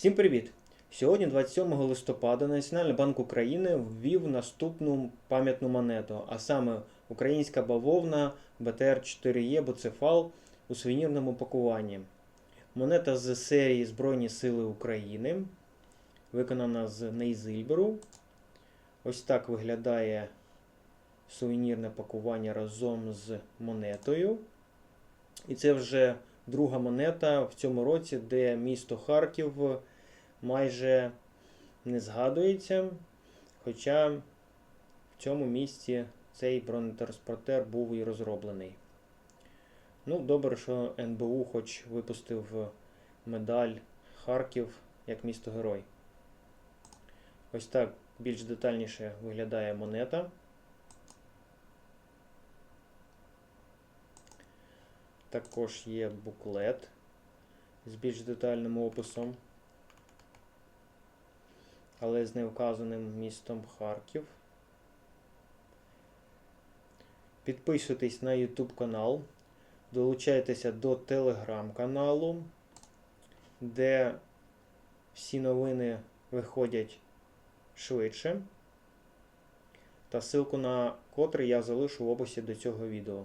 Всім привіт! Сьогодні, 27 листопада, Національний банк України ввів наступну пам'ятну монету, а саме українська бавовна БТР-4Е Буцефал у сувенірному пакуванні. Монета з серії Збройні Сили України, виконана з Нейзильберу. Ось так виглядає сувенірне пакування разом з монетою. І це вже друга монета в цьому році, де місто Харків майже не згадується. Хоча в цьому місці цей бронетранспортер був і розроблений. Ну, добре, що НБУ хоч випустив медаль Харків як місто герой. Ось так більш детальніше виглядає монета. Також є буклет з більш детальним описом, але з невказаним містом Харків. Підписуйтесь на YouTube канал, долучайтеся до телеграм каналу, де всі новини виходять швидше. Та ссылку на котрий я залишу в описі до цього відео.